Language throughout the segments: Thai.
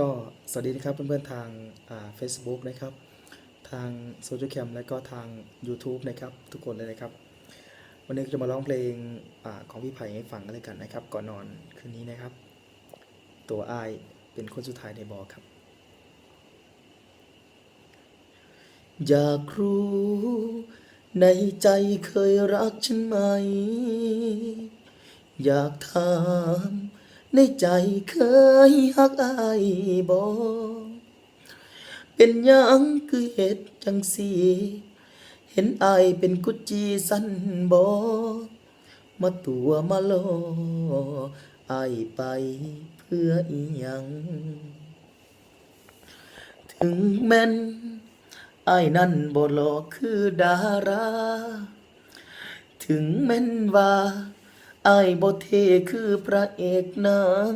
ก็สวัสดีนะครับเพื่อนๆทางเฟซบุ๊กนะครับ ทางโซเชียลแคมและก็ทาง YouTube นะครับ ทุกคนเลยนะครับ วันนี้จะมาร้องเพลงอของพี่ไผ่ให้ฟังกันเลยกันนะครับ ก่อนนอนคืนนี้นะครับ ตัวอายเป็นคนสุดท้ายในบอครับ อยากรู้ในใจเคยรักฉันไหม อยากถาม ในใจเคยฮักอายบอเป็นยังคือเหตุจังสี เห็นอายเป็นกุจีสันบอมาตัวมาลออายไปเพื่ออีหยัง ถึงแม่นอายนั่นบ่หลอกคือดารา ถึงแม่นว่า อายบ่เทคือพระเอกนาง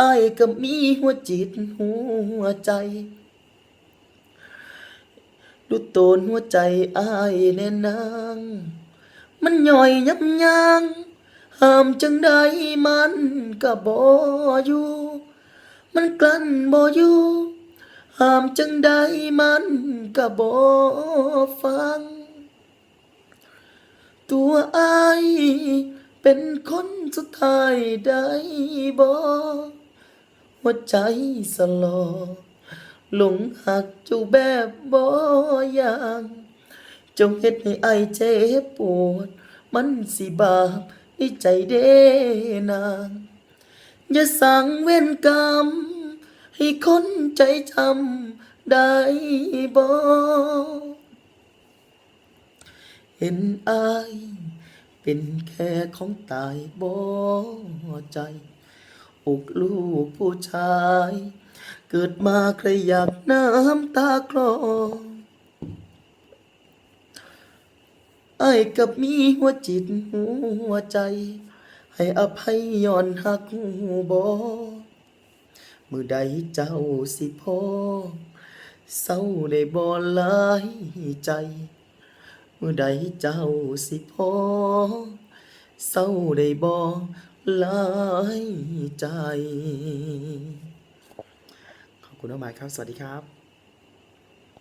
อายก็มีหัวจิตหัวใจ ดูโตนหัวใจไอายแน่นาง มันย่อยยับยั้งห้ามจังใดมันก็บ่อยู่ มันกลั้นบ่อยู่ห้ามจังใดมันก็บ่ฟัง ตัวอา เป็นคนสุดท้ายได้บ่หัวใจสลอหลงหักจูแบบบ่อย่างจงเฮ็ดให้อายเจ็บปวด มันสิบาปในใจเด้นางอย่าสั่งเว้นกรรม ให้คนใจจำได้บ่เห็นอาย เป็นแค่ของตายบ่ใจอกลูกผู้ชาย เกิดมาใครอยากน้ำตาคลอไอ้กับมีหัวจิตหัวใจ ให้อภัยย้อนหักบ่มือใดเจ้าสิพอเศร้าได้บ่หลายใจ เมื่อใดเจ้าสิพอเศร้าได้บอหลายใจ ขอบคุณมากครับ สวัสดีครับ